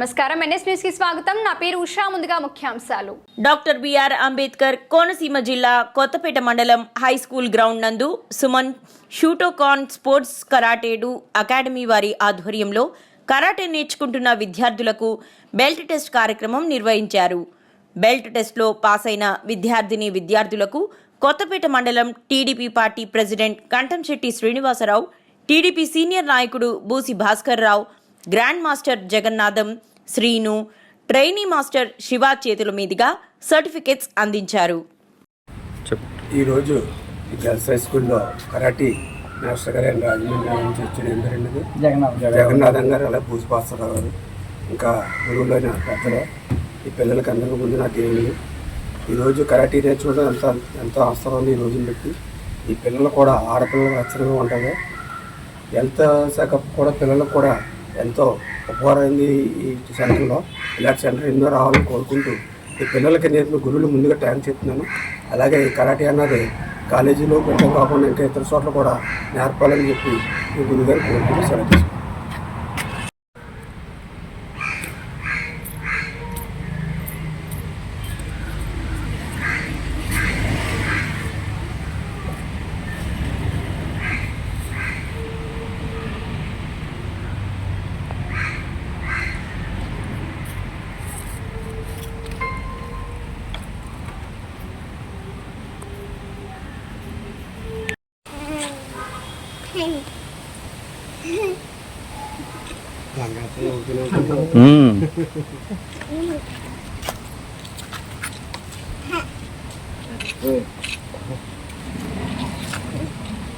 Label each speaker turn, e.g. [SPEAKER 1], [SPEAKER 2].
[SPEAKER 1] నమస్కారం. ఎన్ఎస్ న్యూస్కి స్వాగతం. నా పేరు ఉషా. ముందుగా ముఖ్యాంశాలు.
[SPEAKER 2] డాక్టర్ బిఆర్ అంబేద్కర్ కోనసీమ జిల్లా కొత్తపేట మండలం హై స్కూల్ గ్రౌండ్ నందు సుమన్ షూటోకాన్ స్పోర్ట్స్ కరాటేడు అకాడమీ వారి ఆధ్వర్యంలో కరాటే నేర్చుకుంటున్న విద్యార్థులకు బెల్ట్ టెస్ట్ కార్యక్రమం నిర్వహించారు. బెల్ట్ టెస్ట్లో పాస్ అయిన విద్యార్థిని విద్యార్థులకు కొత్తపేట మండలం TDP party president Kanthamsetti Srinivasarao TDP senior నాయకుడు Busi Bhaskar Rao grand master Jagannatham Srinu trainee master Shiva చేతుల మీదుగా సర్టిఫికెట్స్ అందించారు.
[SPEAKER 3] ఈరోజు ఈ గర్ల్స్ హై స్కూల్లో కరాటీ మాస్టర్ గారు రాజమండ్రి నుంచి వచ్చిన ఏంటంటే జగన్నాథం గారు. అలా పూజపాస్తారావు గారు ఇంకా గురువులైన పెద్దలు ఈ పిల్లలకి అందరికీ ముందు నాకు దేవుళ్ళు ఈరోజు కరాటీ నేర్చుకోవడం ఎంత ఎంతో అవసరం ఉంది ఈ రోజుని బట్టి? ఈ పిల్లలు కూడా ఆడపిల్లలు రచనగా ఉంటుంది హెల్త్ శాఖ కూడా పిల్లలకు కూడా ఎంతో ఉపకారమైంది ఈ సెంటర్లో. ఇలాంటి సెంటర్ ఎన్నో రావాలని కోరుకుంటూ ఈ పిల్లలకి నేను గురువులు ముందుగా ట్యాంక్ చెప్తున్నాను. అలాగే ఈ కరాటే అన్నది కాలేజీలో పెట్టడం కాకుండా ఇంకా ఇతర చోట్ల కూడా నేర్పాలని చెప్పి ఈ గురుగారు కోరుకుంటూ సెలవు Mm.